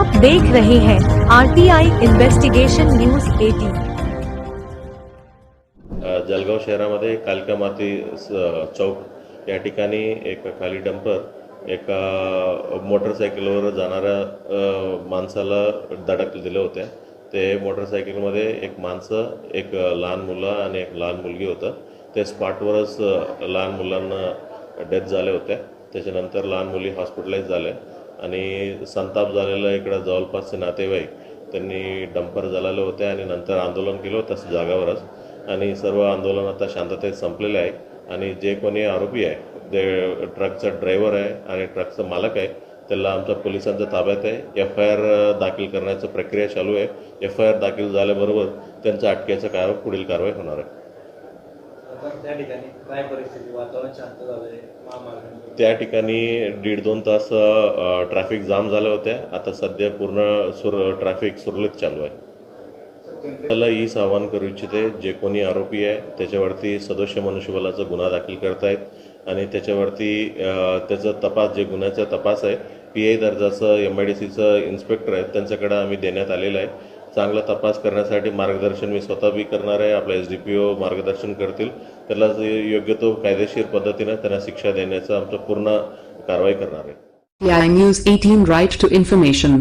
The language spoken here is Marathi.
आप देख रहे हैं आरटीआई इन्वेस्टिगेशन न्यूज 18 जलगाव शहरामध्ये कालका माती चौक या ठिकाणी एक खाली डंपर एका मोटरसायकलवर जाणाऱ्या माणसाला धडक दिल्या होत्या. ते मोटरसायकलमध्ये एक माणसं एक लहान मुलं आणि एक लहान मुलगी होतं. ते स्पॉटवरच लहान मुलांना डेथ झाल्या होत्या. त्याच्यानंतर लहान मुली हॉस्पिटलाइज झाल्या. आणि संताप झालेला इकडं जवळपासचे नातेवाईक त्यांनी डंपर जळाले होते आणि नंतर आंदोलन केलं होतं जागावरच. आणि सर्व आंदोलन आता शांततेत संपलेलं आहे. आणि जे कोणी आरोपी आहे जे ट्रकचा ड्रायव्हर आहे आणि ट्रकचा मालक आहे त्याला आमच्या पोलिसांच्या ताब्यात आहे. एफ आय आर दाखल करण्याची प्रक्रिया चालू आहे. एफ आय आर दाखल झाल्याबरोबर त्यांच्या अटकेचा कार पुढील कारवाई होणार आहे. त्या ठिकाणी काय परिस्थिती? वातावरण शांत झालंय त्या ठिकाणी दीड दोन तास ट्रॅफिक जाम झाल्या होत्या. आता सध्या पूर्ण सुर ट्रॅफिक सुरळीत चालू आहे. त्याला हीच आवाहन करू इच्छिते जे कोणी आरोपी आहे त्याच्यावरती सदस्य मनुष्यबलाचा गुन्हा दाखल करतायत. आणि त्याच्यावरती त्याचा तपास जे गुन्ह्याचा तपास आहे पी आय दर्जाचं एम आय डी सीचं इन्स्पेक्टर आहे त्यांच्याकडे आम्ही देण्यात आलेलं आहे. चांगला तपास करण्यासाठी मार्गदर्शन मी स्वतः बी करणार आहे. आपला एस डी पी ओ मार्गदर्शन करतील. त्याला योग्य तो कायदेशीर पद्धतीनं त्यांना शिक्षा देण्याचं आमचं पूर्ण कारवाई करणार आहे. News eighteen right to information